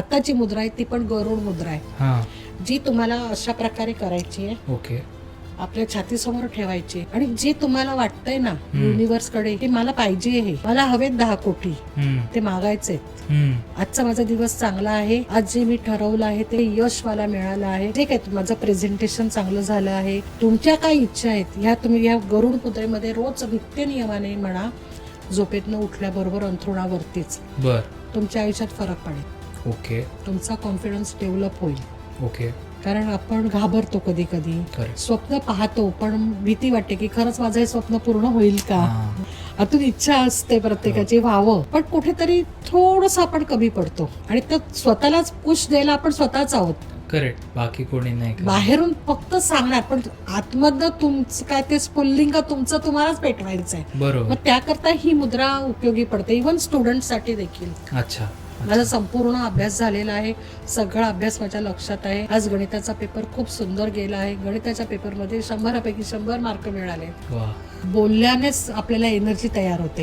आताची मुद्रा आहे ती पण गरुड मुद्रा आहे. हा. जी तुम्हाला अशा प्रकारे करायची आहे ओके. आपल्या छातीसमोर ठेवायची आणि जे तुम्हाला वाटतंय ना. युनिव्हर्सकडे की मला पाहिजे हे मला हवेत दहा कोटी हम्म, ते मागायचे हम्म, आजचा माझा दिवस चांगला आहे आज जे मी ठरवलं आहे ते यश मला मिळालं आहे. ठीक आहे माझं प्रेझेंटेशन चांगलं झालं आहे तुमच्या काय इच्छा आहेत ह्या तुम्ही या गरुड मुद्रेमध्ये रोज नित्य नियमाने म्हणा झोपेतनं उठल्याबरोबर अंथरुणावरतीच. बर. तुमच्या आयुष्यात फरक पडेल. ओके. तुमचा कॉन्फिडन्स डेव्हलप होईल. ओके. कारण आपण घाबरतो कधी कधी स्वप्न पाहतो पण भीती वाटते की खरंच माझं हे स्वप्न पूर्ण होईल का? हा. आतून इच्छा असते प्रत्येकाची व्हावं. पण कुठेतरी थोडस आपण कमी पडतो. आणि तर स्वतःलाच पुश द्यायला आपण स्वतःच आहोत. करेक्ट. बाकी कोणी नाही. बाहेरून फक्त सांगणार पण आतमधनं तुमचं काय ते स्फुल्लिंग तुमचं तुम्हालाच पेटवायचं आहे बरोबर. मग त्याकरता ही मुद्रा उपयोगी पडते. इव्हन स्टुडंटसाठी देखील. अच्छा. माझा संपूर्ण अभ्यास झालेला आहे. सगळा अभ्यास माझ्या लक्षात आहे. आज गणिताचा पेपर खूप सुंदर गेला आहे. गणिताच्या पेपरमध्ये शंभरापैकी शंभर मार्क मिळाले. बोलल्यानेच आपल्याला एनर्जी तयार होते.